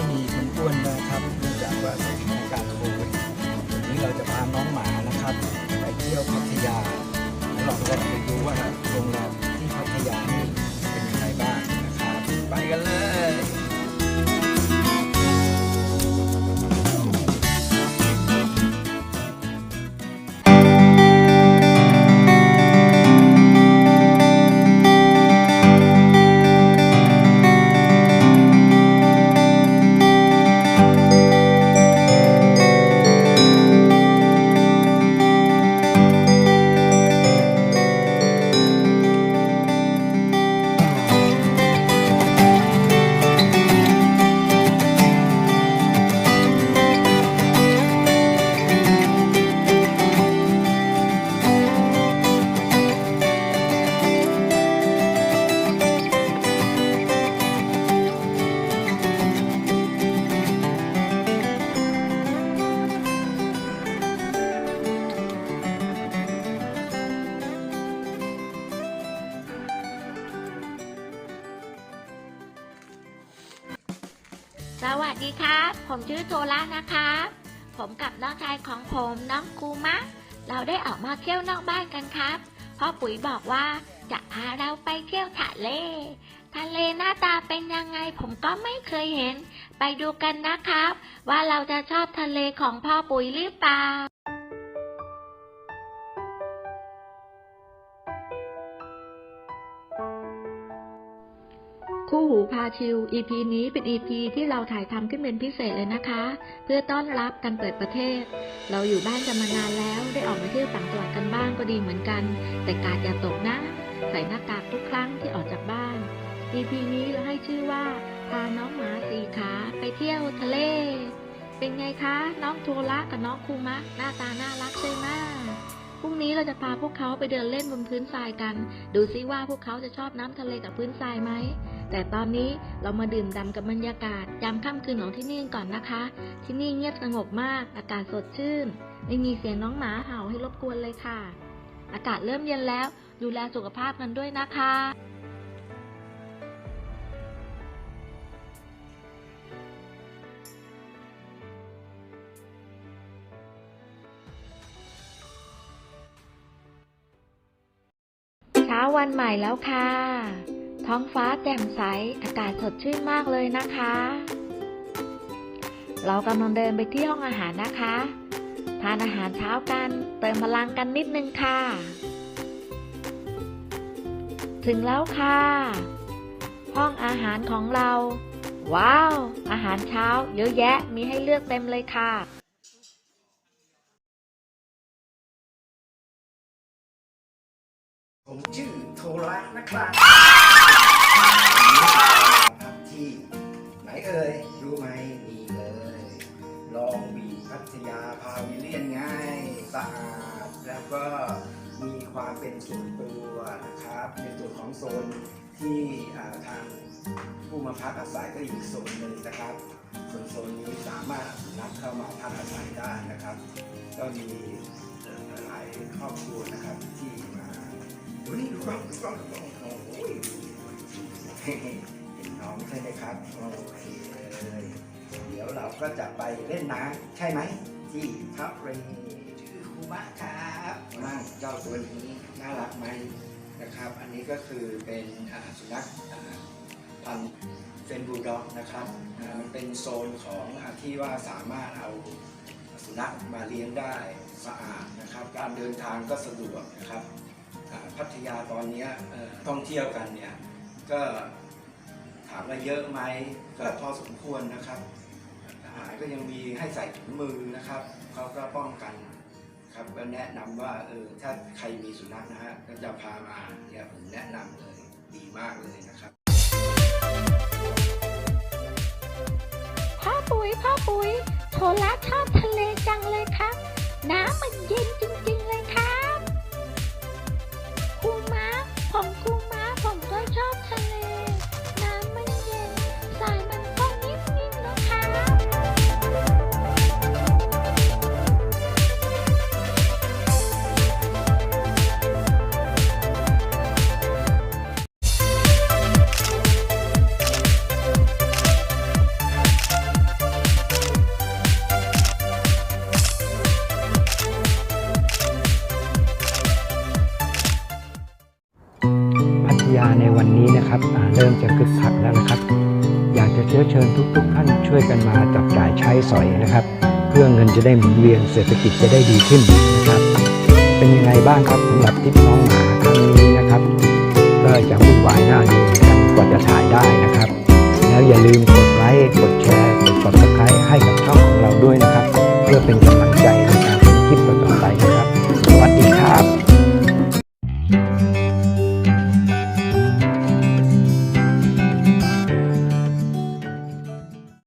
ม่มีคนอ้วนนะครับเนื่องจากว่าสถานการณ์โควิดวันนี้เราจะพาน้องหมานะครับ ไปเที่ยวพัทยาแล้วเราก็ไปดูว่าโรงแรม สวัสดีครับ ผมชื่อโทล่านะครับ ผมกับน้องชายของผมน้องกูมะ เราได้ออกมาเที่ยวนอกบ้านกันครับ พ่อปุ๋ยบอกว่าจะพาเราไปเที่ยวทะเล ทะเลหน้าตาเป็นยังไงผมก็ไม่เคยเห็น ไปดูกันนะครับ ว่าเราจะชอบทะเลของพ่อปุ๋ยหรือเปล่าาชิล EP นี้เป็น EP ที่เราถ่ายทำขึ้นเป็นพิเศษเลยนะคะ เพื่อต้อนรับการเปิดประเทศ เราอยู่บ้านกันมานานแล้วได้ออกมาเที่ยวต่างจังหวัดกันบ้างก็ดีเหมือนกัน แต่กาดอย่าตกนะ ใส่หน้ากากทุกครั้งที่ออกจากบ้าน EP นี้เราให้ชื่อว่า พาน้องหมาสีขาไปเที่ยวทะเล เป็นไงคะ น้องโทระกับน้องคูมะหน้าตาน่ารักใช่ไหมพรุ่งนี้เราจะพาพวกเขาไปเดินเล่นบนพื้นทรายกัน ดูซิว่าพวกเขาจะชอบน้ำทะเลกับพื้นทรายไหม แต่ตอนนี้เรามาดื่มด่ำกับบรรยากาศยามค่ำคืนของที่นี่ก่อนนะคะ ที่นี่เงียบสงบมาก อากาศสดชื่น ไม่มีเสียงน้องหมาเห่าให้รบกวนเลยค่ะ อากาศเริ่มเย็นแล้ว ดูแลสุขภาพกันด้วยนะคะเช้าวันใหม่แล้วค่ะ ท้องฟ้าแจ่มใส อากาศสดชื่นมากเลยนะคะ เรากำลังเดินไปที่ห้องอาหารนะคะ ทานอาหารเช้ากัน เติมพลังกันนิดนึงค่ะ ถึงแล้วค่ะ ห้องอาหารของเรา ว้าว อาหารเช้าเยอะแยะ มีให้เลือกเต็มเลยค่ะผมชื่อโทระนะครับ เอ่ยรู้ไหมมีเลยลองบีพัทยาพาวิเลียนไงสะอาดแล้วก็มีความเป็นส่วนตัวนะครับในส่วนของโซนที่ทางผู้มาพักอาศัยก็อีกโซนหนึ่งนะครับ ส่วนโซนนี้สามารถนับเข้ามาพักอาศัยได้นะครับ ก็มีเอ่อหลายครอบครัวนะครับที่มาดูนี่ดูกล้องดูกล้องดูกล้องโอ้โหเห็ น้องใช่ไหมครับโอเคเลยเดี๋ยวเราก็จะไปเล่นน้ำใช่ไหมที่ทับเรชื่อคูมะครับนั่งเจ้าตัวนี้น่ารักไหมนะครับ อันนี้ก็คือเป็นสุนัขพันธุ์เฟนบูลด็อกนะครับมันเป็นโซนของที่ว่าสามารถเอาสุนัขมาเลี้ยงได้สะอาดนะครับ การเดินทางก็สะดวกนะครับพัทยาตอนนี้ท่องเที่ยวกันเนี่ยก็ ถามว่าเยอะไหมก็พอสมควรนะครับอาหารก็ยังมีให้ใส่ถุงมือนะครับเขาก็ป้องกันครับก็แนะนำว่าเออถ้าใครมีสุนัขนะฮะก็จะพามาเนี่ยผมแนะนำเลยดีมากเลยนะครับพ่อปุ๋ยพ่อปุ๋ยโทระชอบทะเลจังเลยครับ น้ำมันเย็นันนี้นะครับเริ่มจะคึกคักแล้วนะครับ อยากจะเชื้อเชิญทุกๆท่านช่วยกันมาจับจ่ายใช้สอยนะครับ เพื่อเงินจะได้หมุนเวียนเศรษฐกิจจะได้ดีขึ้นนะครับ เป็นยังไงบ้างครับสำหรับทิปน้องหมาครั้งนี้นะครับ ก็จะวุ่นวายหน้าดูเหมือนกันกว่าจะถ่ายได้นะครับ แล้วอย่าลืมกดไลค์กดแชร์กด subscribe ให้กับช่องของเราด้วยนะครับ เพื่อเป็นกำลังใจ